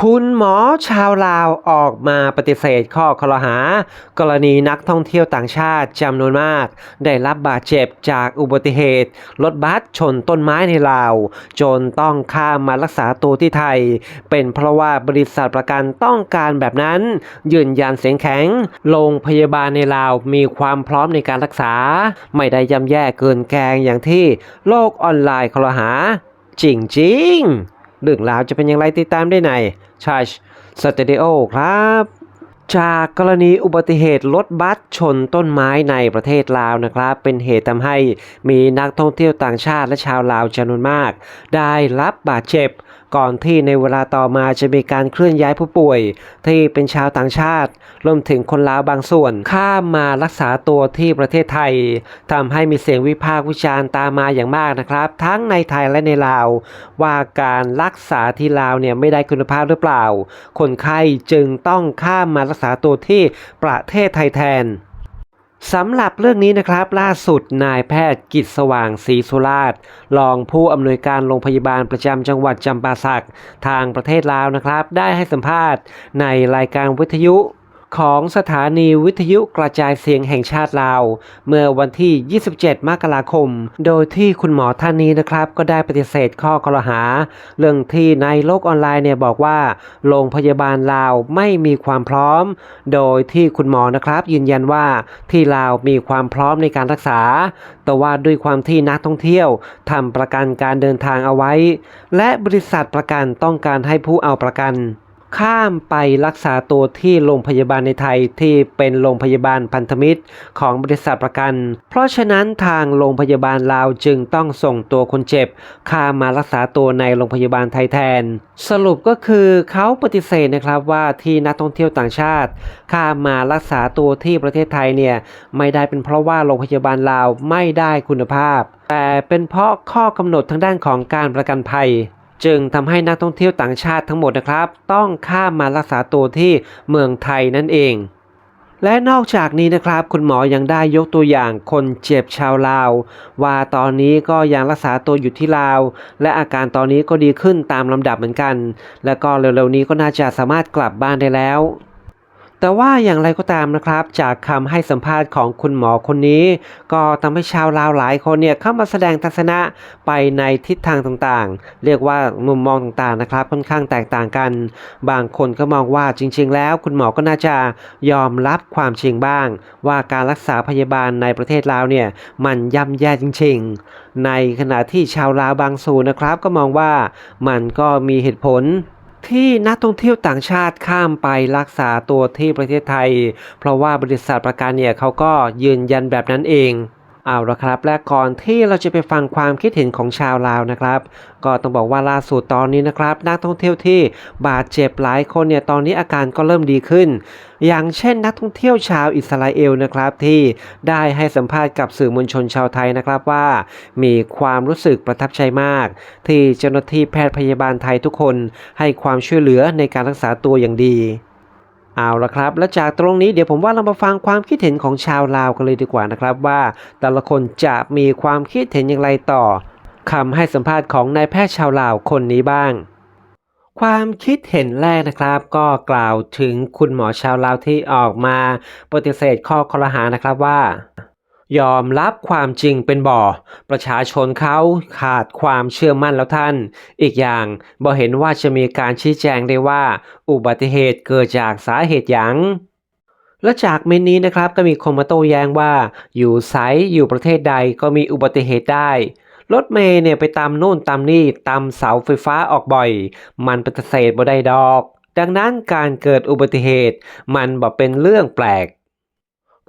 คุณหมอชาวลาวออกมาปฏิเสธข้อคลอหา กรณีนักท่องเที่ยวต่างชาติจำนวนมาก ได้รับบาดเจ็บจากอุบัติเหตุ รถบัสชนต้นไม้ในลาว จนต้องข้ามมารักษาตัวที่ไทย เป็นเพราะว่าบริษัทประกันต้องการแบบนั้น ยืนยันเสียงแข็ง โรงพยาบาลในลาวมีความพร้อมในการรักษา ไม่ได้ย่ำแย่เกินแกงอย่างที่โลกออนไลน์คลอหา จริง ๆ เรื่องราวจะเป็นอย่างไรติดตามได้ในชาชสตูดิโอครับจากกรณีอุบัติเหตุรถบัสชนต้นไม้ในประเทศลาวนะครับ เป็นเหตุทำให้มีนักท่องเที่ยวต่างชาติและชาวลาวจำนวนมาก ได้รับบาดเจ็บ ก่อนที่ในเวลาต่อมาจะมีการเคลื่อนย้ายผู้ป่วย ที่เป็นชาวต่างชาติ รวมถึงคนลาวบางส่วน ข้ามมารักษาตัวที่ประเทศไทยทำให้มีเสียงวิพากษ์วิจารณ์ตามมาอย่างมากนะครับ ทั้งในไทยและในลาว ว่าการรักษาที่ลาวเนี่ยไม่ได้คุณภาพหรือเปล่า คนไข้จึงต้องข้ามมารักษาตัวที่ประเทศไทยแทน สำหรับเรื่องนี้นะครับล่าสุดนายแพทย์กิจสว่างศรีสุราษรองผู้อำนวยการโรงพยาบาลประจำจังหวัดจำปาสักทางประเทศลาวนะครับ ได้ให้สัมภาษณ์ในรายการวิทยุ ของสถานีวิทยุกระจายเสียงแห่งชาติลาว เมื่อวันที่ 27 มกราคม โดยที่คุณหมอท่านนี้นะครับ ก็ได้ปฏิเสธข้อกล่าวหา เรื่องที่ในโลกออนไลน์เนี่ยบอกว่า โรงพยาบาลลาวไม่มีความพร้อม โดยที่คุณหมอนะครับ ยืนยันว่าที่ลาวมีความพร้อมในการรักษา แต่ว่าด้วยความที่นักท่องเที่ยวทำประกันการเดินทางเอาไว้ และบริษัทประกันต้องการให้ผู้เอาประกัน ข้ามไปรักษาตัวที่โรงพยาบาลในไทยที่เป็นโรงพยาบาลพันธมิตรของบริษัทประกัน เพราะฉะนั้นทางโรงพยาบาลลาวจึงต้องส่งตัวคนเจ็บ ข้ามมารักษาตัวในโรงพยาบาลไทยแทน สรุปก็คือเขาปฏิเสธนะครับว่าที่นักท่องเที่ยวต่างชาติ ข้ามมารักษาตัวที่ประเทศไทยเนี่ยไม่ได้เป็นเพราะว่าโรงพยาบาลลาวไม่ได้คุณภาพ แต่เป็นเพราะข้อกำหนดทางด้านของการประกันภัย จึงทำให้นักท่องเที่ยวต่างชาติทั้งหมดนะครับ ต้องข้ามมารักษาตัวที่เมืองไทยนั่นเอง และนอกจากนี้นะครับ คุณหมอยังได้ยกตัวอย่างคนเจ็บชาวลาว ว่าตอนนี้ก็ยังรักษาตัวอยู่ที่ลาว และอาการตอนนี้ก็ดีขึ้นตามลำดับเหมือนกัน และก็เร็วๆนี้ก็น่าจะสามารถกลับบ้านได้แล้ว แต่ว่าอย่างไรก็ตามนะครับ จากคำให้สัมภาษณ์ของคุณหมอคนนี้ ก็ทำให้ชาวลาวหลายคนเนี่ยเข้ามาแสดงทัศนะไปในทิศทางต่างๆ เรียกว่ามุมมองต่างๆนะครับ ค่อนข้างแตกต่างกัน บางคนก็มองว่าจริง ๆ แล้ว คุณหมอก็น่าจะยอมรับความจริงบ้าง ว่าการรักษาพยาบาลในประเทศลาวเนี่ยมันย่ำแย่จริง ๆ ในขณะที่ชาวลาวบางส่วนนะครับ ก็มองว่ามันก็มีเหตุผล ที่นักท่องเที่ยวต่างชาติข้ามไปรักษาตัวที่ประเทศไทย เพราะว่าบริษัทประกันเนี่ยเขาก็ยืนยันแบบนั้นเอง เอาละครับและก่อนที่เราจะไปฟังความคิดเห็นของชาวลาวนะครับ ก็ต้องบอกว่าล่าสุดตอนนี้นะครับ นักท่องเที่ยวที่บาดเจ็บหลายคนเนี่ยตอนนี้อาการก็เริ่มดีขึ้น อย่างเช่นนักท่องเที่ยวชาวอิสราเอลนะครับที่ได้ให้สัมภาษณ์กับสื่อมวลชนชาวไทยนะครับว่า มีความรู้สึกประทับใจมาก ที่เจ้าหน้าที่แพทย์พยาบาลไทยทุกคน ให้ความช่วยเหลือในการรักษาตัวอย่างดี เอาละครับ และจากตรงนี้เดี๋ยวผมว่าเรามาฟังความคิดเห็นของชาวลาวกันเลยดีกว่านะครับว่า แต่ละคนจะมีความคิดเห็นอย่างไรต่อคำให้สัมภาษณ์ของนายแพทย์ชาวลาวคนนี้บ้าง ความคิดเห็นแรกนะครับ ก็กล่าวถึงคุณหมอชาวลาวที่ออกมาปฏิเสธข้อคอรหานะครับว่า ยอมรับความจริงเป็นบ่อ ประชาชนเขาขาดความเชื่อมั่นแล้วท่าน อีกอย่างบ่เห็นว่าจะมีการชี้แจงได้ว่า อุบัติเหตุเกิดจากสาเหตุหยังและจากเมนนี้นะครับก็มีคนมาโต้แย้งว่า อยู่ไซส์อยู่ประเทศใดก็มีอุบัติเหตุได้รถเมย์เนี่ยไปตามนู่นตามนี่ตามเสาไฟฟ้าออกบ่อย มันปฏิเสธบ่ได้ดอก ดังนั้นการเกิดอุบัติเหตุ มันบ่เป็นเรื่องแปลก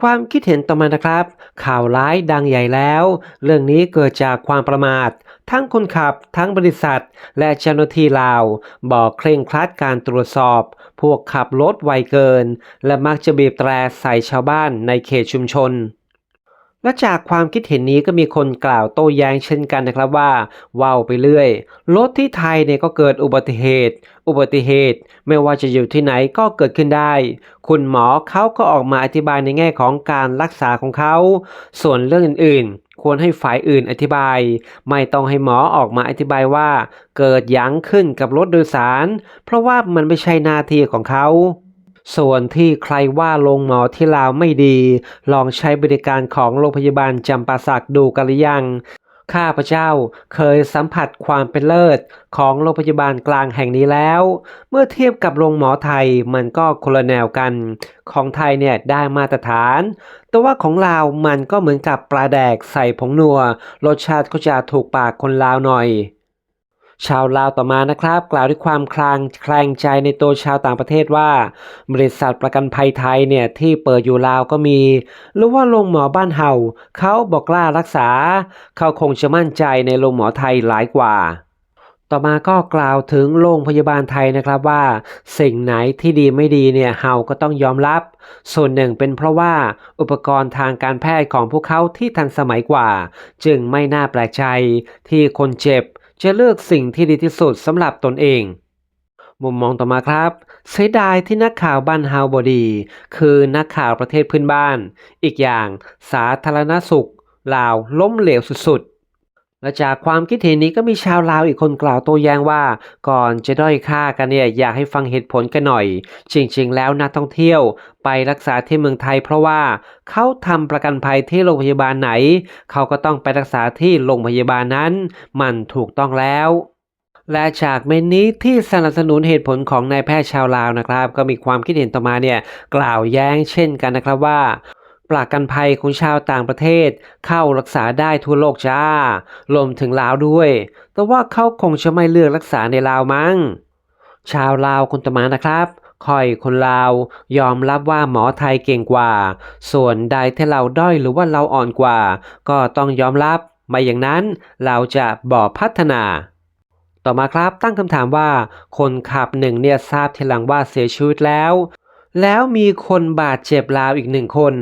ความคิดเห็นต่อมานะครับ ข่าวร้ายดังใหญ่แล้ว เรื่องนี้เกิดจากความประมาท ทั้งคนขับ ทั้งบริษัท และเจ้าหน้าที่ลาว บอกเคร่งครัดการตรวจสอบ พวกขับรถไวเกิน และมักจะบีบแตรใส่ชาวบ้านในเขตชุมชน และจากความคิดเห็นนี้ก็มีคนกล่าวโต้แย้งเช่นกันนะครับว่าว้าวไปเรื่อยรถที่ไทยเนี่ยก็เกิดอุบัติเหตุ อุบัติเหตุ ไม่ว่าจะอยู่ที่ไหนก็เกิดขึ้นได้ คุณหมอเขาก็ออกมาอธิบายในแง่ของการรักษาของเขา ส่วนเรื่องอื่นๆ ควรให้ฝ่ายอื่นอธิบาย ไม่ต้องให้หมอออกมาอธิบายว่า เกิดยั้งขึ้นกับรถโดยสาร เพราะว่ามันไม่ใช่หน้าที่ของเขา ส่วนที่ใครว่าโรงหมอที่ลาวไม่ดี ลองใช้บริการของโรงพยาบาลจำปาสักดูกันหรือยังข้าพเจ้าเคยสัมผัสความเป็นเลิศของโรงพยาบาลกลางแห่งนี้แล้ว เมื่อเทียบกับโรงหมอไทยมันก็คนละแนวกัน ของไทยเนี่ยได้มาตรฐาน แต่ว่าของลาวมันก็เหมือนกับปลาแดกใส่ผงนัว รสชาติก็จะถูกปากคนลาวหน่อย ชาวลาวต่อมานะครับ กล่าวด้วยความคลางแคลงใจในตัวชาวต่างประเทศว่า บริษัทประกันภัยไทยเนี่ยที่เปิดอยู่ลาวก็มี หรือว่าโรงหมอบ้านเฮาเขาบอกกล้ารักษา เขาคงจะมั่นใจในโรงหมอไทยหลายกว่าต่อมาก็กล่าวถึงโรงพยาบาลไทยนะครับว่า สิ่งไหนที่ดีไม่ดีเนี่ยเฮาก็ต้องยอมรับ ส่วนหนึ่งเป็นเพราะว่าอุปกรณ์ทางการแพทย์ของพวกเขาที่ทันสมัยกว่า จึงไม่น่าแปลกใจที่คนเจ็บ จะเลือกสิ่งที่ดีที่สุดสำหรับตนเอง มุมมองต่อมาครับเสียดายที่นักข่าวบ้านเฮาบอดี คือนักข่าวประเทศพื้นบ้าน อีกอย่างสาธารณสุขลาวล้มเหลวสุดๆ และจากความคิดเห็นนี้ก็มีชาวลาวอีกคนกล่าวโต้แย้งว่า ก่อนจะด้อยค่ากันเนี่ยอยากให้ฟังเหตุผลกันหน่อย จริง ๆ แล้วนักท่องเที่ยวไปรักษาที่เมืองไทย เพราะว่าเขาทำประกันภัยที่โรงพยาบาลไหน เขาก็ต้องไปรักษาที่โรงพยาบาลนั้น มันถูกต้องแล้วและจากเมนนี้ที่สนับสนุนเหตุผลของนายแพทย์ชาวลาวนะครับ ก็มีความคิดเห็นต่อมาเนี่ยกล่าวแย้งเช่นกันนะครับว่า ประกันภัยของชาวต่างประเทศเข้ารักษาได้ทั่วโลกจ้ารวมถึงลาวด้วย แต่ว่าเขาคงจะไม่เลือกรักษาในลาวมั้ง ชาวลาวคนต่อมานะครับคอยคนลาวยอมรับว่าหมอไทยเก่งกว่า ส่วนใดที่เราด้อยหรือว่าเราอ่อนกว่า ก็ต้องยอมรับไม่อย่างนั้นเราจะบ่พัฒนาต่อมาครับตั้งคำถามว่าคนขับหนึ่งเนี่ยทราบทีหลังว่าเสียชีวิตแล้ว แล้วมีคนบาดเจ็บลาวอีกหนึ่งคน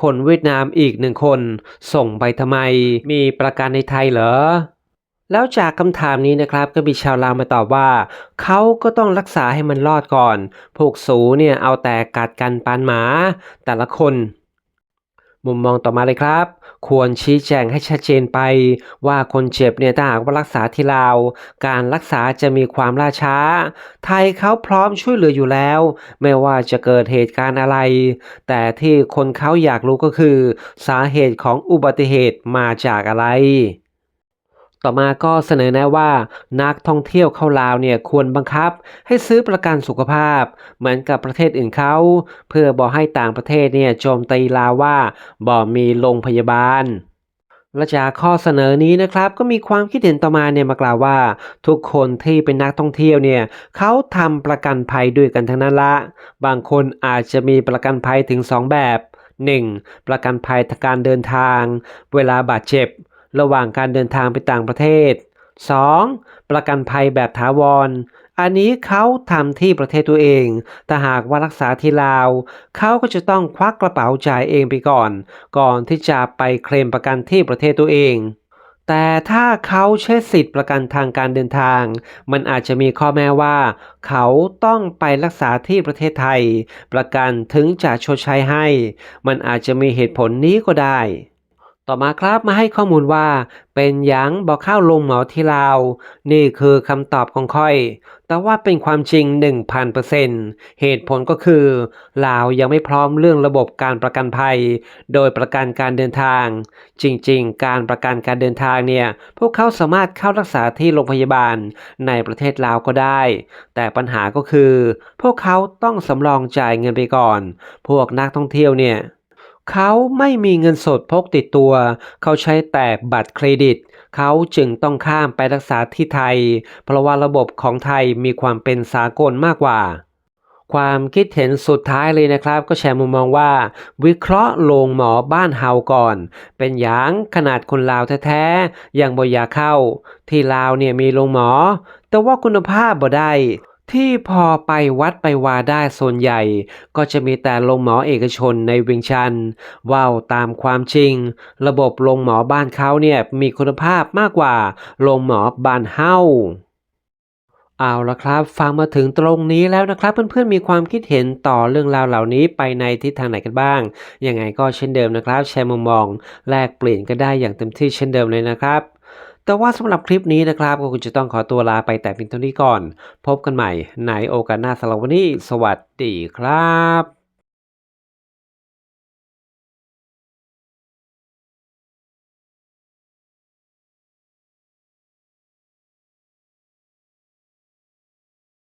คนเวียดนามอีกหนึ่งคน ส่งไปทำไม มีประกันในไทยเหรอ แล้วจากคำถามนี้นะครับก็มีชาวลาวมาตอบว่า เขาก็ต้องรักษาให้มันรอดก่อน พวกสูเนี่ยเอาแต่กัดกันปานหมา แต่ละคน มุมมองต่อมาเลยครับ ควรชี้แจงให้ชัดเจนไป ว่าคนเจ็บเนี่ยถ้าหากว่ารักษาที่ลาว การรักษาจะมีความล่าช้า ไทยเขาพร้อมช่วยเหลืออยู่แล้ว ไม่ว่าจะเกิดเหตุการณ์อะไร แต่ที่คนเขาอยากรู้ก็คือ สาเหตุของอุบัติเหตุมาจากอะไร ต่อมาก็เสนอแนะว่านักท่องเที่ยวเข้าลาวเนี่ยควรบังคับให้ซื้อประกันสุขภาพ เหมือนกับประเทศอื่นเขา เพื่อบอกให้ต่างประเทศเนี่ยโจมตีลาวว่าบ่มีโรงพยาบาลและจากข้อเสนอนี้นะครับก็มีความคิดเห็นต่อมาเนี่ยมากล่าวว่า ทุกคนที่เป็นนักท่องเที่ยวเนี่ยเขาทำประกันภัยด้วยกันทั้งนั้นละ บางคนอาจจะมีประกันภัยถึง 2 แบบ 1. ประกันภัยทางการเดินทาง เวลาบาดเจ็บ ระหว่างการเดินทางไปต่างประเทศ 2. ประกันภัยแบบถาวร อันนี้เขาทำที่ประเทศตัวเอง แต่หากว่ารักษาที่ลาว เขาก็จะต้องควักกระเป๋าจ่ายเองไปก่อน ก่อนที่จะไปเคลมประกันที่ประเทศตัวเองแต่ถ้าเขาใช้สิทธิ์ประกันทางการเดินทาง มันอาจจะมีข้อแม้ว่า เขาต้องไปรักษาที่ประเทศไทย ประกันถึงจะชดใช้ให้ มันอาจจะมีเหตุผลนี้ก็ได้ ต่อมาครับมาให้ข้อมูลว่า เป็นหยังบอกเข้าลงหมอที่ลาว นี่คือคำตอบของค่อย แต่ว่าเป็นความจริง 1,000%เหตุผลก็คือ ลาวยังไม่พร้อมเรื่องระบบการประกันภัย โดยประกันการเดินทาง จริงๆ การประกันการเดินทางเนี่ย พวกเขาสามารถเข้ารักษาที่โรงพยาบาลในประเทศลาวก็ได้ แต่ปัญหาก็คือ พวกเขาต้องสำรองจ่ายเงินไปก่อน พวกนักท่องเที่ยวเนี่ย เขาไม่มีเงินสดพกติดตัว เขาใช้แต่บัตรเครดิต เขาจึงต้องข้ามไปรักษาที่ไทย เพราะว่าระบบของไทยมีความเป็นสากลมากกว่าความคิดเห็นสุดท้ายเลยนะครับ ก็แชร์มุมมองว่า วิเคราะห์โรงหมอบ้านเฮาก่อน เป็นอย่างขนาดคนลาวแท้ๆยังบ่อยาเข้า ที่ลาวเนี่ยมีโรงหมอ แต่ว่าคุณภาพบ่ได้ ที่พอไปวัดไปวาได้ส่วนใหญ่ ก็จะมีแต่โรงหมอเอกชนในเวียงชันว่าวตามความจริง ระบบโรงหมอบ้านเขาเนี่ยมีคุณภาพมากกว่าโรงหมอบ้านเฮาเอาละครับฟังมาถึงตรงนี้แล้วนะครับ เพื่อนๆมีความคิดเห็นต่อเรื่องราวเหล่านี้ไปในทิศทางไหนกันบ้าง ยังไงก็เช่นเดิมนะครับ แชร์มุมมอง แลกเปลี่ยนก็ได้อย่างเต็มที่เช่นเดิมเลยนะครับ แต่ว่าสำหรับคลิปนี้นะครับก็คุณจะต้องขอตัวลาไปแต่เพียงเท่านี้ก่อน พบกันใหม่ในโอกาสหน้าสำหรับวันนี้ สวัสดีครับ